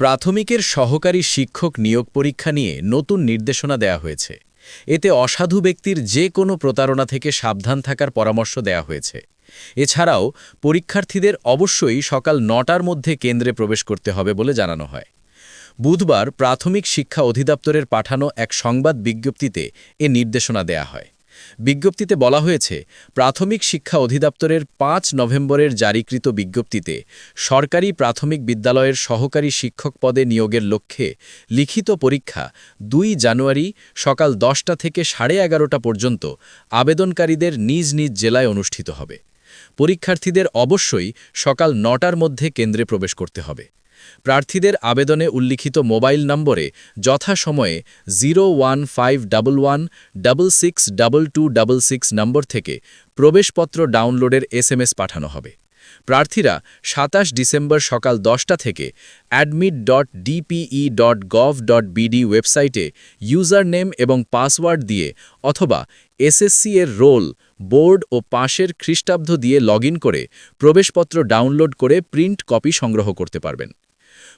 প্রাথমিকের সহকারী শিক্ষক নিয়োগ পরীক্ষা নিয়ে নতুন নির্দেশনা দেয়া হয়েছে। এতে অসাধু ব্যক্তির যে কোনো প্রতারণা থেকে সাবধান থাকার পরামর্শ দেয়া হয়েছে। এছাড়াও, পরীক্ষার্থীদের অবশ্যই সকাল নটার মধ্যে কেন্দ্রে প্রবেশ করতে হবে বলে জানানো হয়। বুধবার প্রাথমিক শিক্ষা অধিদপ্তরের পাঠানো এক সংবাদ বিজ্ঞপ্তিতে এ নির্দেশনা দেয়া হয়। বিজ্ঞপ্তিতে বলা হয়েছে, প্রাথমিক শিক্ষা অধিদপ্তরের পাঁচ নভেম্বরের জারিকৃত বিজ্ঞপ্তিতে সরকারি প্রাথমিক বিদ্যালয়ের সহকারী শিক্ষক পদে নিয়োগের লক্ষ্যে লিখিত পরীক্ষা দুই জানুয়ারি সকাল দশটা থেকে সাড়ে এগারোটা পর্যন্ত আবেদনকারীদের নিজ নিজ জেলায় অনুষ্ঠিত হবে। পরীক্ষার্থীদের অবশ্যই সকাল নটার মধ্যে কেন্দ্রে প্রবেশ করতে হবে। প্রার্থীদের আবেদনে উল্লিখিত মোবাইল নম্বরে যথাসময়ে zero one five double one double six double two double six number থেকে প্রবেশপত্র ডাউনলোডের এসএমএস পাঠানো হবে। প্রার্থীরা সাতাশ ডিসেম্বর সকাল দশটা থেকে admit dot DPE dot gov dot BD ওয়েবসাইটে ইউজার নেম এবং পাসওয়ার্ড দিয়ে অথবা এসএসসি এর রোল, বোর্ড ও পাশের খ্রিস্টাব্দ দিয়ে লগ করে প্রবেশপত্র ডাউনলোড করে প্রিন্ট কপি সংগ্রহ করতে পারবেন।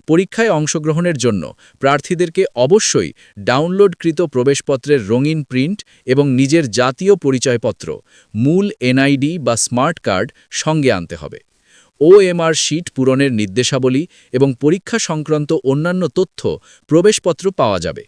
পরীক্ষায় অংশগ্রহণের জন্য প্রার্থীদেরকে অবশ্যই ডাউনলোডকৃত প্রবেশপত্রের রঙিন প্রিন্ট এবং নিজের জাতীয় পরিচয়পত্র, মূল এনআইডি বা স্মার্ট কার্ড সঙ্গে আনতে হবে। ওএমআর শিট পূরণের নির্দেশাবলী এবং পরীক্ষা সংক্রান্ত অন্যান্য তথ্য প্রবেশপত্র পাওয়া যাবে।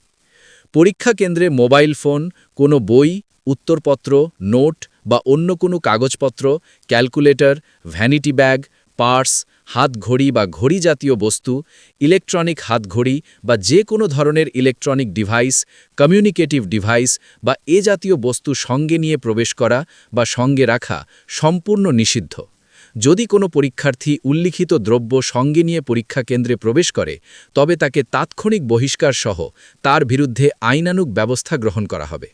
পরীক্ষা কেন্দ্রে মোবাইল ফোন, কোনো বই, উত্তরপত্র, নোট বা অন্য কোনো কাগজপত্র, ক্যালকুলেটর, ভ্যানিটি ব্যাগ পার্স, হাতঘড়ি বা ঘড়ি জাতীয় বস্তু, ইলেকট্রনিক হাতঘড়ি বা যে কোনো ধরনের ইলেকট্রনিক ডিভাইস, কমিউনিকেটিভ ডিভাইস বা এ জাতীয় বস্তু সঙ্গে নিয়ে প্রবেশ করা বা সঙ্গে রাখা সম্পূর্ণ নিষিদ্ধ। যদি কোনো পরীক্ষার্থী উল্লিখিত দ্রব্য সঙ্গে নিয়ে পরীক্ষা কেন্দ্রে প্রবেশ করে, তবে তাকে তাৎক্ষণিক বহিষ্কার সহ তার বিরুদ্ধে আইনানুগ ব্যবস্থা গ্রহণ করা হবে।